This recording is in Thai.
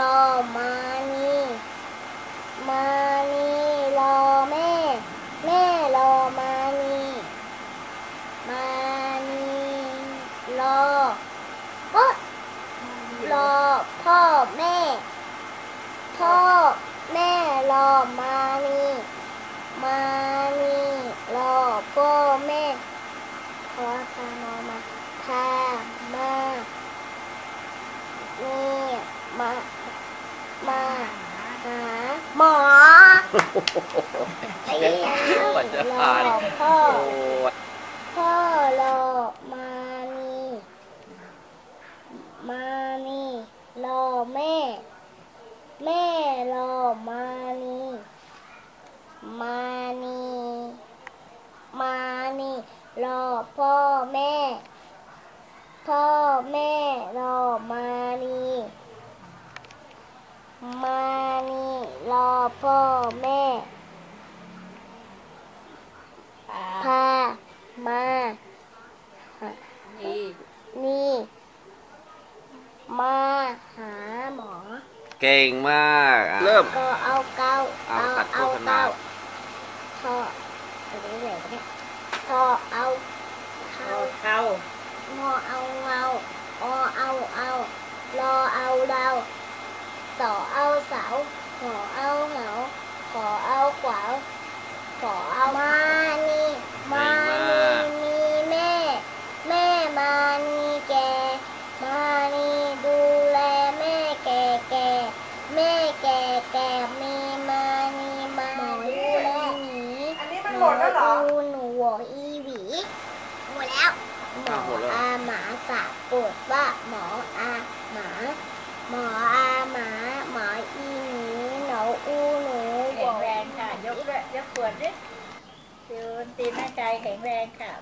รอมานีมานีรอแม่ แม่รอมานีมานีรอก็รอพ่อแม่ พ่อแม่รอมานีมานีรอพ่อแม่ขอคานอมาพา หมอเอ้ยกว่าจะผ่านรอพ่อพ่อรอมานี่มานี่รอแม่ แม่รอมานี่มานีมานี่รอพ่อแม่ พ่อแม่รอมานีมานี่รอ พ่อแม่ พา มา นี่ นี่ มาหาหมอ เก่งมากอะเริ่ม ก็เอาเก้าเอาตัดโฆษณาเก้าทออะไรเนี่ยเนี่ยทอเอาเข้าเอาเข้างอเอาเงาอเอาเอารอเอาดาวสอเอาเสา ขอเอาเหาขอเอาขวาวขอเอามานี่มานี่มีแม่ แม่มานี่แก มานี่ดูแลแม่แก่แก่แม่แก่แก่มีมานี่มาดูแลหนีอันนี้มันหมดแล้วเหรอนูหนูหัวอีหวีหมดแล้ว หมออาหมาสะปวดว่าหมออาหมาหมออาหมา หมออีหนู หนูอูหนูแข็งแรงค่ะ ยกด้วยยกขวดดิยืนตีนหน้าใจแข็งแรงค่ะ